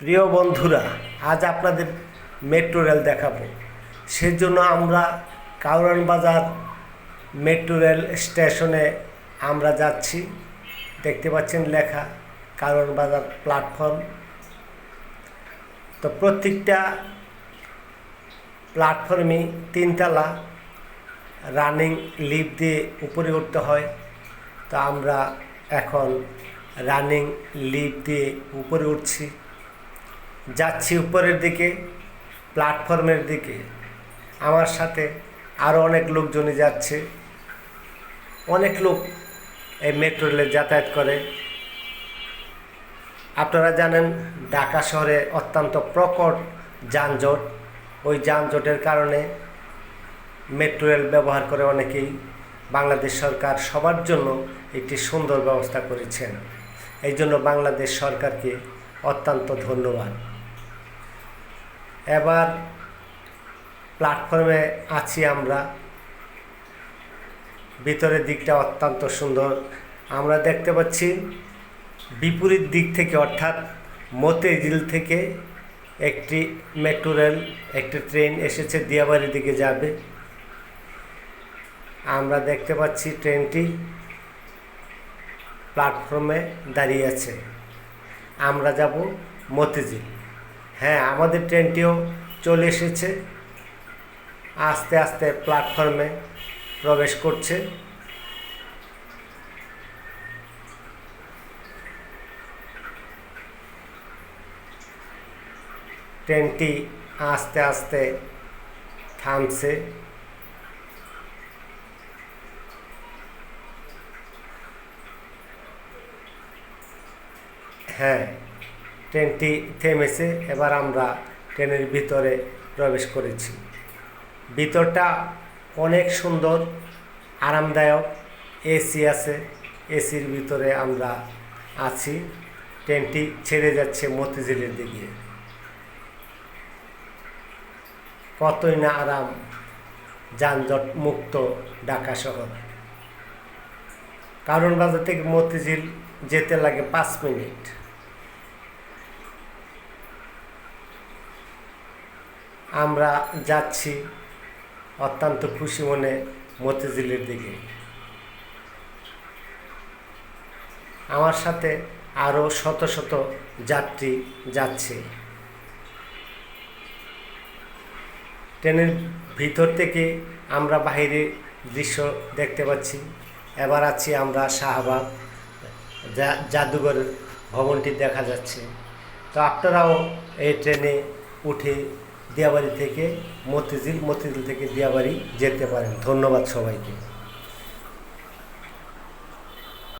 প্রিয় বন্ধুরা, আজ আপনাদের মেট্রো রেল দেখাবো। সেজন্য আমরা কাউরান বাজার মেট্রো রেল স্টেশনে আমরা যাচ্ছি। দেখতে পাচ্ছেন লেখা, কাউরান বাজার প্ল্যাটফর্ম। তো প্রত্যেকটা প্ল্যাটফর্মে তিনতলা, রানিং লিফট দিয়ে উপরে উঠতে হয়। তো আমরা এখন রানিং লিফট দিয়ে উপরে উঠছি। যাচ্ছি উপরের দিকে প্ল্যাটফর্মের দিকে। আমার সাথে আরও অনেক লোকজনই যাচ্ছে। অনেক লোক এই মেট্রো রেলে যাতায়াত করে। আপনারা জানেন, ঢাকা শহরে অত্যন্ত প্রকট যানজট। ওই যানজটের কারণে মেট্রো রেল ব্যবহার করে অনেকেই বাংলাদেশ সরকার সবার জন্য একটি সুন্দর ব্যবস্থা করেছেন। এই জন্য বাংলাদেশ সরকারকে অত্যন্ত ধন্যবাদ। এবার প্ল্যাটফর্মে আছি আমরা। ভিতরের দিকটা অত্যন্ত সুন্দর। আমরা দেখতে পাচ্ছি বিপরীত দিক থেকে, অর্থাৎ মতিঝিল থেকে একটি মেট্রো রেল একটি ট্রেন এসেছে দিয়াবাড়ির দিকে যাবে। আমরা দেখতে পাচ্ছি ট্রেনটি প্ল্যাটফর্মে দাঁড়িয়ে আছে। আমরা যাব মতিঝিল। হ্যাঁ আমাদের ট্রেনটিও চলে এসেছে। আস্তে আস্তে প্ল্যাটফর্মে প্রবেশ করছে। ট্রেনটি আস্তে আস্তে থামছে। হ্যাঁ ট্রেনটি থেমেছে, এবার আমরা ট্রেনের ভিতরে প্রবেশ করেছি। ভিতরটা অনেক সুন্দর, আরামদায়ক, এসি আছে, এসির ভিতরে আমরা আছি। ট্রেনটি ছেড়ে যাচ্ছে মতিঝিলের দিকে। কতই না আরাম, যানজট মুক্ত ঢাকা শহর। কারণ বাজার থেকে মতিঝিল যেতে লাগে পাঁচ মিনিট। আমরা যাচ্ছি অত্যন্ত খুশি মনে মতিঝিলের দিকে। আমার সাথে আরও শত শত যাত্রী যাচ্ছে। ট্রেনের ভিতর থেকে আমরা বাইরে দৃশ্য দেখতে পাচ্ছি। এবার আছি আমরা শাহবাগ যা- জাদুঘর ভবনটি দেখা যাচ্ছে। তো আপনারাও এই ট্রেনে উঠে দিয়াবাড়ি থেকে মতিঝিল মতিঝিল থেকে দিয়াবাড়ি যেতে পারেন। ধন্যবাদ সবাইকে।